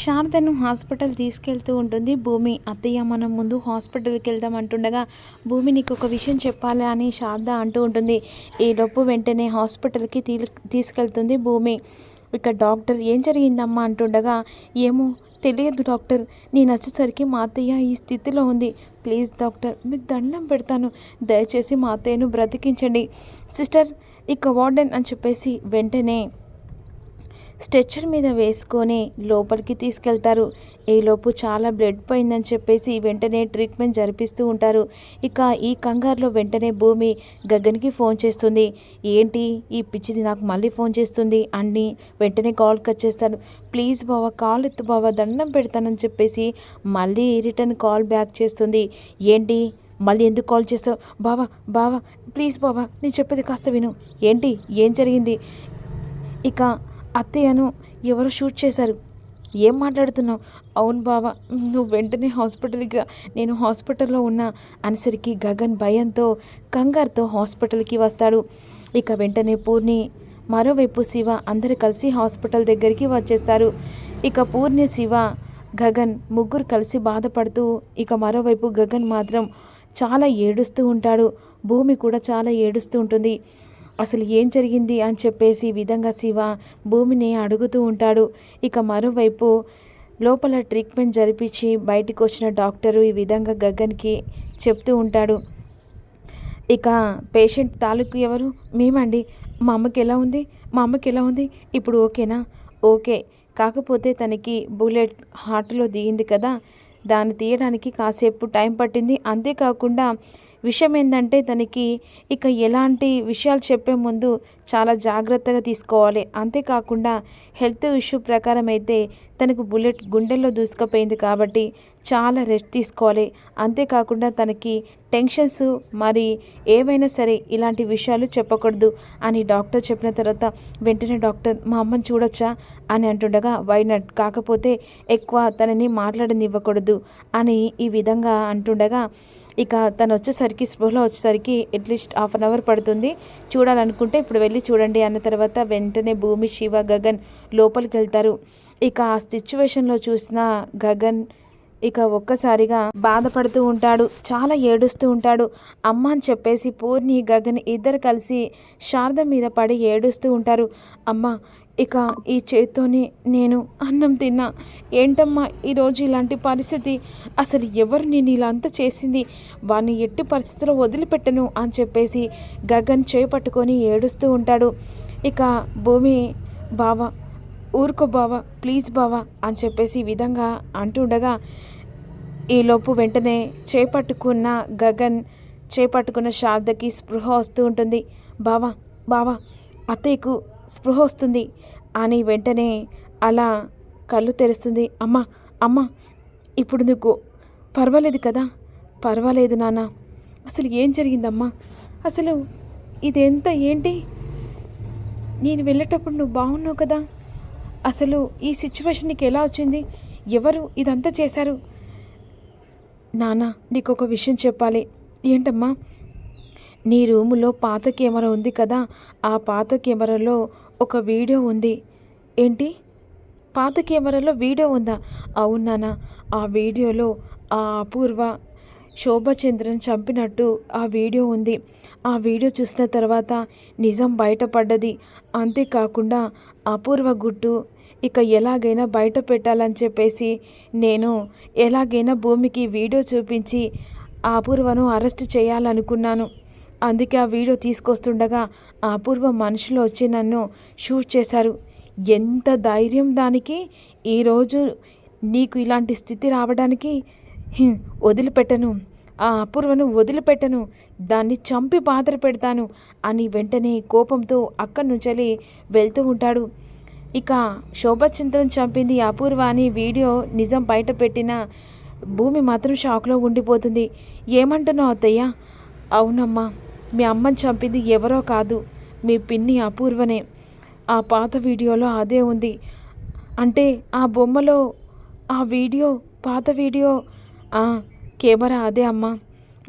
శారదను hospital తీసుకెళ్తూ ఉంటుంది. భూమి అత్తయ్య మనం ముందు హాస్పిటల్కి వెళ్దాం అంటుండగా భూమి నీకు ఒక విషయం చెప్పాలి అని శారద అంటూ ఉంటుంది. ఈ లోపు వెంటనే హాస్పిటల్కి తీ తీసుకెళ్తుంది భూమి. ఇక డాక్టర్ ఏం జరిగిందమ్మా? అంటుండగా ఏమో తెలియదు డాక్టర్. నేను వచ్చేసరికి మా అత్తయ్య ఈ స్థితిలో ఉంది. ప్లీజ్ డాక్టర్ మీకు దండం పెడతాను. దయచేసి మా అత్తయ్యను బ్రతికించండి. సిస్టర్ ఇక వార్డెన్ అని చెప్పేసి వెంటనే స్ట్రెచ్చర్ మీద వేసుకొని లోపలికి తీసుకెళ్తారు. ఈలోపు చాలా బ్లడ్ పోయిందని చెప్పేసి వెంటనే ట్రీట్మెంట్ జరిపిస్తూ ఉంటారు. ఇక ఈ కంగారులో వెంటనే భూమి గగన్కి ఫోన్ చేస్తుంది. ఏంటి? ఈ పిచ్చిది నాకు మళ్ళీ ఫోన్ చేస్తుంది అని వెంటనే కాల్ కట్ చేస్తాడు ప్లీజ్ బావ కాల్ ఎత్తు బావ దండం పెడతానని చెప్పేసి మళ్ళీ రిటర్న్ కాల్ బ్యాక్ చేస్తుంది. ఏంటి? మళ్ళీ ఎందుకు కాల్ చేస్తావు? బావా బావా ప్లీజ్ బావా నేను చెప్పేది కాస్త విను. ఏంటి? ఏం జరిగింది? ఇక అత్తయ్యను ఎవరో షూట్ చేశారు. ఏం మాట్లాడుతున్నావు? అవును బావా నువ్వు వెంటనే హాస్పిటల్కి రా. నేను హాస్పిటల్లో ఉన్నా అనేసరికి గగన్ భయంతో కంగారుతో హాస్పిటల్కి వస్తాడు. ఇక వెంటనే పూర్ణి మరోవైపు శివ అందరు కలిసి హాస్పిటల్ దగ్గరికి వచ్చేస్తారు. ఇక పూర్ణి శివ గగన్ ముగ్గురు కలిసి బాధపడుతూ ఇక మరోవైపు గగన్ మాత్రం చాలా ఏడుస్తూ ఉంటాడు. భూమి కూడా చాలా ఏడుస్తూ ఉంటుంది. అసలు ఏం జరిగింది అని చెప్పేసి ఈ విధంగా శివ భూమిని అడుగుతూ ఉంటాడు. ఇక మరోవైపు లోపల ట్రీట్మెంట్ జరిపించి బయటకు వచ్చిన డాక్టరు ఈ విధంగా గగన్కి చెప్తూ ఉంటాడు. ఇక పేషెంట్ తాలూకు ఎవరు? మేమండి. మా అమ్మకి ఎలా ఉంది? మా అమ్మకి ఎలా ఉంది? ఇప్పుడు ఓకేనా? ఓకే. కాకపోతే తనకి బుల్లెట్ హార్ట్లో దిగింది కదా. దాన్ని తీయడానికి కాసేపు టైం పట్టింది. అంతేకాకుండా విషయం ఏంటంటే తనకి ఇక ఎలాంటి విషయాలు చెప్పే ముందు చాలా జాగ్రత్తగా తీసుకోవాలి. అంతేకాకుండా హెల్త్ ఇష్యూ ప్రకారం అయితే తనకు బుల్లెట్ గుండెల్లో దూసుకుపోయింది కాబట్టి చాలా రెస్ట్ తీసుకోవాలి. అంతేకాకుండా తనకి టెన్షన్స్ మరి ఏవైనా సరే ఇలాంటి విషయాలు చెప్పకూడదు అని డాక్టర్ చెప్పిన తర్వాత వెంటనే డాక్టర్ మా అమ్మని చూడొచ్చా? అని అంటుండగా వైనట్ కాకపోతే ఎక్కువ తనని మాట్లాడనివ్వకూడదు అని ఈ విధంగా అంటుండగా ఇక తను వచ్చేసరికి స్పృహలో వచ్చేసరికి అట్లీస్ట్ హాఫ్ అన్ అవర్ పడుతుంది. చూడాలనుకుంటే ఇప్పుడు వెళ్ళి చూడండి అన్న తర్వాత వెంటనే భూమి శివ గగన్ లోపలికి వెళ్తారు. ఇక ఆ సిచ్యువేషన్లో చూసిన గగన్ ఇక ఒక్కసారిగా బాధపడుతూ ఉంటాడు. చాలా ఏడుస్తూ ఉంటాడు. అమ్మ అని చెప్పేసి పూర్ణి గగన్ ఇద్దరు కలిసి శారద మీద పడి ఏడుస్తూ ఉంటారు. అమ్మ ఇక ఈ చేత్తోనే నేను అన్నం తిన్నా. ఏంటమ్మా ఈరోజు ఇలాంటి పరిస్థితి? అసలు ఎవరు నేను ఇలా అంతా చేసింది? వాడిని ఎట్టి పరిస్థితిలో వదిలిపెట్టను అని చెప్పేసి గగన్ చేపట్టుకొని ఏడుస్తూ ఉంటాడు. ఇక భూమి బావ ఊరుకో బావ ప్లీజ్ బావ అని చెప్పేసి ఈ విధంగా అంటుండగా ఈలోపు వెంటనే చేపట్టుకున్న గగన్ చేపట్టుకున్న శారదకి స్పృహ వస్తూ ఉంటుంది. బావా బావా అత్తయ్యకు స్పృహ వస్తుంది అని వెంటనే అలా కళ్ళు తెరుస్తుంది. అమ్మ అమ్మ ఇప్పుడు నీకు పర్వాలేదు కదా? పర్వాలేదు నాన్న. అసలు ఏం జరిగిందమ్మా? అసలు ఇదెంత ఏంటి? నేను వెళ్ళేటప్పుడు నువ్వు బాగున్నావు కదా? అసలు ఈ సిచ్యువేషన్కి ఎలా వచ్చింది? ఎవరు ఇదంతా చేశారు? నాన్న నీకు ఒక విషయం చెప్పాలి. ఏంటమ్మా? నీ రూములో పాత కెమెరా ఉంది కదా? ఆ పాత కెమెరాలో ఒక వీడియో ఉంది. ఏంటి? పాత కెమెరాలో వీడియో ఉందా? అవును నాన్న ఆ వీడియోలో ఆ అపూర్వ శోభచంద్రన్ చంపినట్టు ఆ వీడియో ఉంది. ఆ వీడియో చూసిన తర్వాత నిజం బయటపడ్డది. అంతేకాకుండా అపూర్వ గుట్టు ఇక ఎలాగైనా బయట పెట్టాలని చెప్పేసి నేను ఎలాగైనా భూమికి వీడియో చూపించి ఆ అపూర్వను అరెస్ట్ చేయాలనుకున్నాను. అందుకే ఆ వీడియో తీసుకొస్తుండగా ఆ అపూర్వ మనుషులు వచ్చి నన్ను షూట్ చేశారు. ఎంత ధైర్యం దానికి? ఈరోజు నీకు ఇలాంటి స్థితి రావడానికి హ్మ్, వదిలిపెట్టను. ఆ అపూర్వను వదిలిపెట్టను. దాన్ని చంపి పాత్ర పెడతాను అని వెంటనే కోపంతో అక్కడి నుంచి వెళ్తూ ఉంటాడు. ఇక శోభచంద్రన్ చంపింది అపూర్వ అని వీడియో నిజం బయట పెట్టిన భూమి మాత్రం షాక్లో ఉండిపోతుంది. ఏమంటున్నావు అత్తయ్య? అవునమ్మా మీ అమ్మని చంపింది ఎవరో కాదు మీ పిన్ని అపూర్వనే. ఆ పాత వీడియోలో అదే ఉంది. అంటే ఆ బొమ్మలో ఆ వీడియో పాత వీడియో కెమెరా అదే అమ్మా.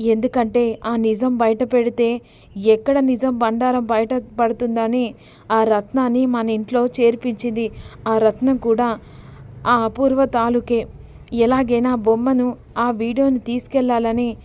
ఎందుకంటే ఆ నిజం బయట పెడితే ఎక్కడ నిజం బండారం బయట పడుతుందని ఆ రత్నాన్ని మన ఇంట్లో చేర్పించింది. ఆ రత్నం కూడా ఆ అపూర్వ తాలూకే. ఎలాగైనా బొమ్మను ఆ వీడియోని తీసుకెళ్ళాలని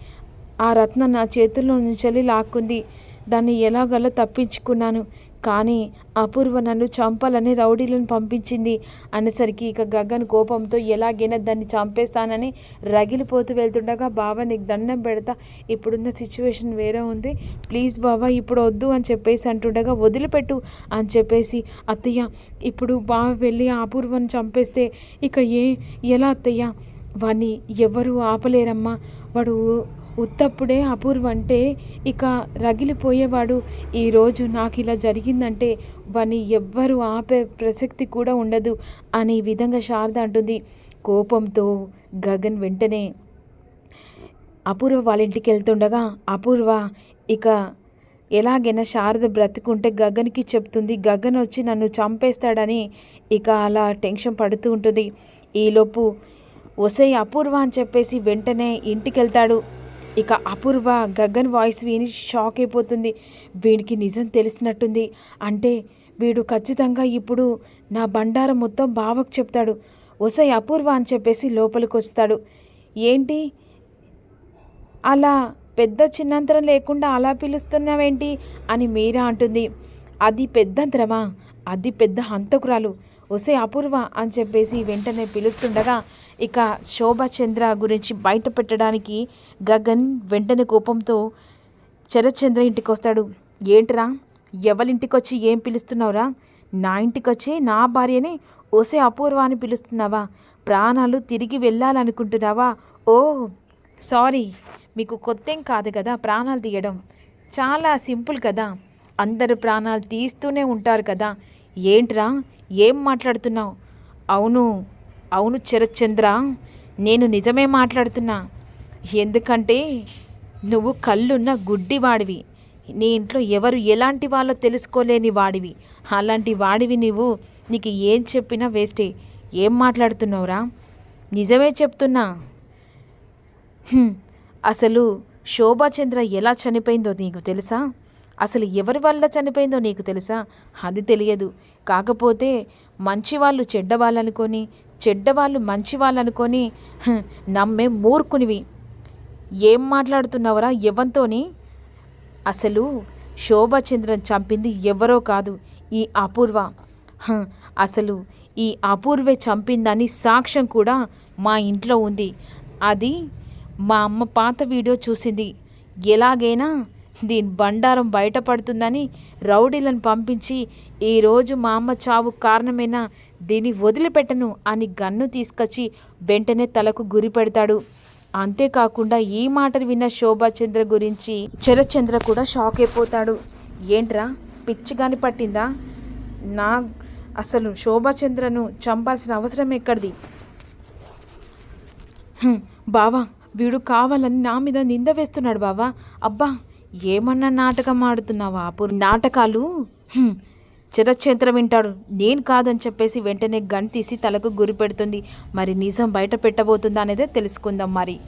ఆ రత్న నా చేతుల్లో నుంచి లాక్కుంది. దాన్ని ఎలాగలా తప్పించుకున్నాను. కానీ అపూర్వ నన్ను చంపాలని రౌడీలను పంపించింది. అనేసరికి ఇక గగన్ కోపంతో ఎలాగైనా దాన్ని చంపేస్తానని రగిలిపోతూ వెళ్తుండగా బావ నీకు దండం పెడతా. ఇప్పుడున్న సిచ్యువేషన్ వేరే ఉంది. ప్లీజ్ బాబా ఇప్పుడు వద్దు అని చెప్పేసి అంటుండగా వదిలిపెట్టు అని చెప్పేసి అత్తయ్య ఇప్పుడు బావ వెళ్ళి అపూర్వను చంపేస్తే ఇక ఏ ఎలా అత్తయ్య? వాణ్ణి ఎవరు ఆపలేరమ్మా. వాడు ఉత్తప్పుడే అపూర్వ అంటే ఇక రగిలిపోయేవాడు. ఈరోజు నాకు ఇలా జరిగిందంటే వాణ్ణి ఎవ్వరు ఆపే ప్రసక్తి కూడా ఉండదు అనే విధంగా శారద అంటుంది. కోపంతో గగన్ వెంటనే అపూర్వ వాళ్ళ ఇంటికి వెళ్తుండగా అపూర్వ ఇక ఎలాగైనా శారద బ్రతుకుంటే గగన్కి చెప్తుంది. గగన్ వచ్చి నన్ను చంపేస్తాడని ఇక అలా టెన్షన్ పడుతూ ఉంటుంది. ఈలోపు ఒసై అపూర్వ అని చెప్పేసి వెంటనే ఇంటికి వెళ్తాడు ఇక అపూర్వ గగన్ వాయిస్ విని షాక్ అయిపోతుంది. వీడికి నిజం తెలిసినట్టుంది. అంటే వీడు ఖచ్చితంగా ఇప్పుడు నా బండారం మొత్తం బావకు చెప్తాడు. ఒసై అపూర్వ అని చెప్పేసి లోపలికి వస్తాడు ఏంటి? అలా పెద్ద చిన్నంతరం లేకుండా అలా పిలుస్తున్నావేంటి? అని మీరా అంటుంది. అది పెద్దంతరమా? అది పెద్ద హంతకురాలు. ఒసే అపూర్వ అని చెప్పేసి వెంటనే పిలుస్తుండగా ఇక శోభాచంద్ర గురించి బయట పెట్టడానికి గగన్ వెంటనే కోపంతో చరచంద్ర ఇంటికి వస్తాడు ఏంట్రా? ఎవరింటికి వచ్చి ఏం పిలుస్తున్నావురా? నా ఇంటికి వచ్చి నా భార్యని ఓసే అపూర్వ అని పిలుస్తున్నావా? ప్రాణాలు తిరిగి వెళ్ళాలనుకుంటున్నావా? ఓ సారీ. మీకు కొత్తేం కాదు కదా ప్రాణాలు తీయడం. చాలా సింపుల్ కదా. అందరు ప్రాణాలు తీస్తూనే ఉంటారు కదా. ఏంట్రా? ఏం మాట్లాడుతున్నావు అవును అవును శరత్చంద్ర నేను నిజమే మాట్లాడుతున్నా. ఎందుకంటే నువ్వు కళ్ళున్న గుడ్డివాడివి. నీ ఇంట్లో ఎవరు ఎలాంటి వాళ్ళో తెలుసుకోలేని వాడివి. అలాంటి వాడివి నువ్వు నీకు ఏం చెప్పినా వేస్టే. ఏం మాట్లాడుతున్నావురా? నిజమే చెప్తున్నా. అసలు శోభాచంద్ర ఎలా చనిపోయిందో నీకు తెలుసా? అసలు ఎవరి వల్ల చనిపోయిందో నీకు తెలుసా? అది తెలియదు. కాకపోతే మంచివాళ్ళు చెడ్డవాళ్ళనుకొని చెడ్డవాళ్ళు మంచివాళ్ళనుకొని చెడ్డవాళ్ళు మంచి నమ్మే మూర్ఖునివి. ఏం మాట్లాడుతున్నావురా ఎవంతోని అసలు శోభాచంద్రన్ చంపింది ఎవరో కాదు ఈ అపూర్వ. హ, అసలు ఈ అపూర్వే చంపిందని సాక్ష్యం కూడా మా ఇంట్లో ఉంది. అది మా అమ్మ పాత వీడియో చూసింది. ఎలాగైనా దీని బండారం బయటపడుతుందని రౌడీలను పంపించి ఈరోజు మా అమ్మ చావు కారణమైనా దీన్ని వదిలిపెట్టను అని గన్ను తీసుకొచ్చి వెంటనే తలకు గురి పెడతాడు. అంతేకాకుండా ఈ మాటలు విన్న శోభాచంద్ర గురించి చరచంద్ర కూడా షాక్ అయిపోతాడు. ఏంట్రా పిచ్చిగాని పట్టిందా? నా అసలు శోభాచంద్రను చంపాల్సిన అవసరం ఎక్కడిది? బావా వీడు కావాలని నా మీద నింద వేస్తున్నాడు బావా. అబ్బా ఏమన్నా నాటకం ఆడుతున్నావా? అప్పుడు నాటకాలు? హ్మ్, చిరచేంద్ర వింటాడు. నేను కాదని చెప్పేసి వెంటనే గన్ తీసి తలకు గురి పెడుతుంది. మరి నిజం బయట పెట్టబోతుందా అనేదే తెలుసుకుందాం మరి.